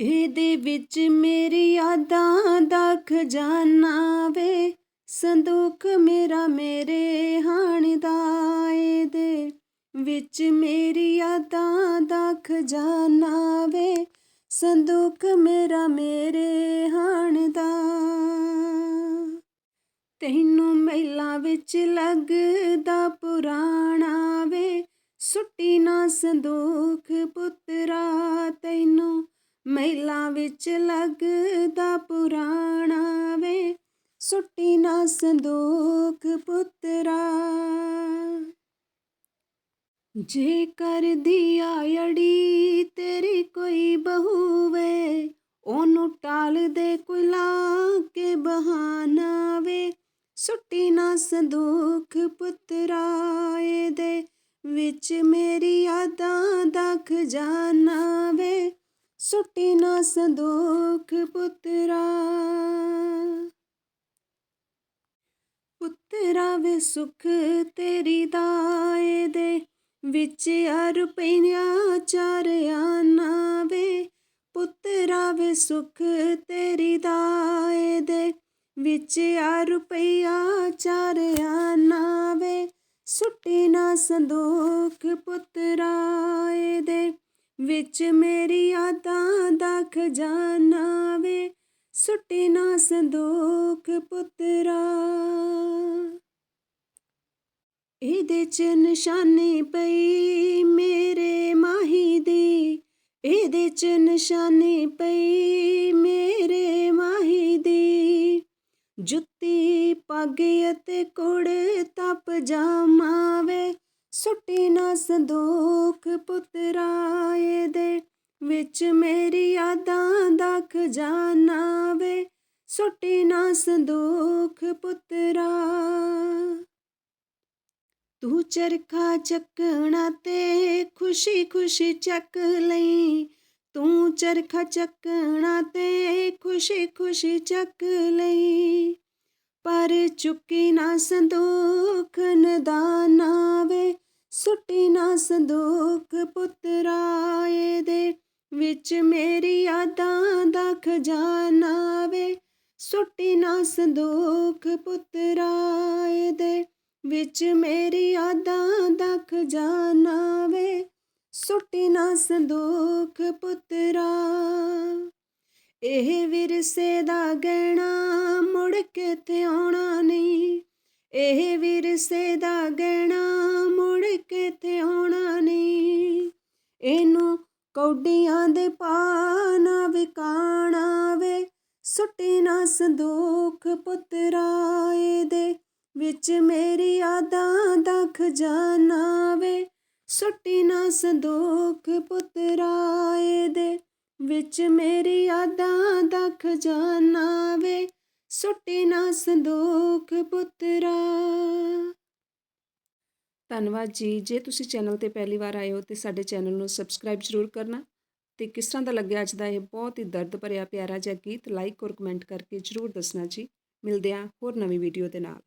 ਇਹਦੇ ਵਿੱਚ ਮੇਰੀ ਯਾਦਾਂ ਦਾ ਖਜ਼ਾਨਾ ਵੇ ਸੰਦੂਕ ਮੇਰਾ ਮੇਰੇ ਹਾਣ ਦਾ ਇਹਦੇ ਵਿੱਚ ਮੇਰੀ ਯਾਦਾਂ ਦਾ ਖਜ਼ਾਨਾ ਵੇ ਸੰਦੂਕ ਮੇਰਾ ਮੇਰੇ ਹਾਣ ਦਾ। ਤੈਨੂੰ ਮਹਿਲਾ ਵਿੱਚ ਲੱਗਦਾ ਪੁਰਾਣਾ ਵੇ, ਸੁੱਟੀ ਨਾ ਸੰਦੂਕ ਪੁੱਤਰਾ ਤੈਨੂੰ ਮਹਿਲਾ ਵਿੱਚ ਲੱਗਦਾ ਪੁਰਾਣਾ ਵੇ, ਸੁੱਟੀ ਨਾ ਸੰਦੂਕ ਪੁੱਤਰਾ। ਜੇ ਕਰਦੀ ਆੜੀ ਤੇਰੀ ਕੋਈ ਬਹੂ ਵੇ, ਉਹਨੂੰ ਟਾਲ ਦੇ ਕੋਈ ਲਾ ਕੇ ਬਹਾਨਾ ਵੇ। ਸੁੱਟੀ ਨਾ ਸੰਦੂਕ ਪੁੱਤਰਾ, ਇਹਦੇ ਵਿੱਚ ਮੇਰੀ ਯਾਦਾਂ ਦਾ ਖਜ਼ਾਨਾ ਵੇ। ਸੁੱਟੀ ਨਾ ਸੰਦੂਕ ਪੁੱਤਰਾ। ਪੁੱਤਰਾ ਵੇ ਸੁਖ ਤੇਰੀ ਦਾਏ ਦੇ ਵਿੱਚ ਆ ਰੁਪਈਆ ਚਾਰ ਆਨਾ ਵੇ। ਪੁੱਤਰਾ ਵੇ ਸੁਖ ਤੇਰੀ ਦਾਏ ਦੇ ਵਿੱਚ ਆ ਰੁਪਈਆ ਚਾਰ ਆਨਾ ਵੇ। ਸੁੱਟੀ ਨਾ ਸੰਦੂਕ ਪੁੱਤਰਾ ਦੇ ਵਿੱਚ ਮੇਰੀ ਯਾਦਾਂ ਦਾ ਖਜ਼ਾਨਾ ਵੇ ਸੁੱਟੇ ਨਾ ਸੰਦੂਕ ਪੁੱਤਰਾ। ਇਹਦੇ ਚ ਨਿਸ਼ਾਨੀ ਪਈ ਮੇਰੇ ਮਾਹੀ ਦੀ, ਇਹਦੇ ਚ ਨਿਸ਼ਾਨੀ ਪਈ ਮੇਰੇ ਮਾਹੀ ਦੀ। ਜੁੱਤੀ ਪੱਗ ਅਤੇ ਕੁੜਤਾ ਪਜਾਮਾ ਵੇ ਸੁੱਟੀ ਨਾ ਸੰਦੂਕ ਪੁੱਤਰਾ ਇਹਦੇ ਵਿੱਚ ਮੇਰੀ ਯਾਦਾਂ ਦਾ ਖਜ਼ਾਨਾ ਵੇ। ਸੁੱਟੀ ਨਾ ਸੰਦੂਕ ਪੁੱਤਰਾ। ਤੂੰ ਚਰਖਾ ਚੱਕਣਾ ਤੇ ਖੁਸ਼ੀ ਖੁਸ਼ੀ ਚੱਕ ਲਈ। ਤੂੰ ਚਰਖਾ ਚੱਕਣਾ ਤੇ ਖੁਸ਼ੀ ਖੁਸ਼ੀ ਚੱਕ ਲਈ। ਪਰ ਚੁੱਕੀ ਨਾ ਸੰਦੂਕ ਨਦਾਨਾ ਵੇ ਸੁੱਟੀ ਨਾ ਸੰਦੂਕ ਪੁੱਤਰਾ, ਇਹਦੇ ਵਿੱਚ ਮੇਰੀ ਯਾਦਾਂ ਦਾ ਖਜ਼ਾਨਾ ਵੇ। ਸੁੱਟੀ ਨਾ ਸੰਦੂਕ ਪੁੱਤਰਾ, ਇਹਦੇ ਵਿੱਚ ਮੇਰੀ ਯਾਦਾਂ ਦਾ ਖਜ਼ਾਨਾ ਵੇ। ਸੁੱਟੀ ਨਾ ਸੰਦੂਕ ਪੁੱਤਰਾ, ਇਹ ਵਿਰਸੇ ਦਾ ਗਹਿਣਾ ਮੁੜ ਕੇ ਤੇ ਆਉਣਾ ਨਹੀਂ। ਇਹ ਵਿਰਸੇ ਦਾ ਗਹਿਣਾ ਮੁੜ ਕੇ ਤੇ ਆਉਣਾ ਨਹੀਂ। ਇਹਨੂੰ ਕੌਡੀਆਂ ਦੇ ਪਾਣਾ ਵਿਕਾਣਾ ਵੇ ਸੁੱਟੀ ਨਾ ਸੰਦੂਕ ਪੁੱਤਰਾ ਇਹਦੇ ਵਿੱਚ ਮੇਰੀ ਯਾਦਾਂ ਦਾ ਖਜ਼ਾਨਾ ਵੇ ਸੁੱਟੀ ਨਾ ਸੰਦੂਕ ਪੁੱਤਰਾ ਇਹਦੇ ਵਿੱਚ ਮੇਰੀ ਯਾਦਾਂ ਦਾ ਖਜ਼ਾਨਾ ਵੇ ਸੁੱਟੇ ਨਾ ਸੰਦੂਕ ਪੁੱਤਰਾ। ਧੰਨਵਾਦ ਜੀ। ਜੇ ਤੁਸੀਂ ਚੈਨਲ ਤੇ ਪਹਿਲੀ ਵਾਰ ਆਏ ਹੋ ਤੇ ਸਾਡੇ ਚੈਨਲ ਨੂੰ ਸਬਸਕ੍ਰਾਈਬ ਜ਼ਰੂਰ ਕਰਨਾ ਤੇ ਕਿਸ ਤਰ੍ਹਾਂ ਦਾ ਲੱਗਿਆ ਅੱਜ ਦਾ ਇਹ ਬਹੁਤ ਹੀ ਦਰਦ ਭਰਿਆ ਪਿਆਰਾ ਜਿਹਾ ਗੀਤ ਲਾਈਕ ਔਰ ਕਮੈਂਟ ਕਰਕੇ ਜ਼ਰੂਰ ਦੱਸਣਾ ਜੀ। ਮਿਲਦੇ ਹਾਂ ਹੋਰ ਨਵੀਂ ਵੀਡੀਓ ਦੇ ਨਾਲ।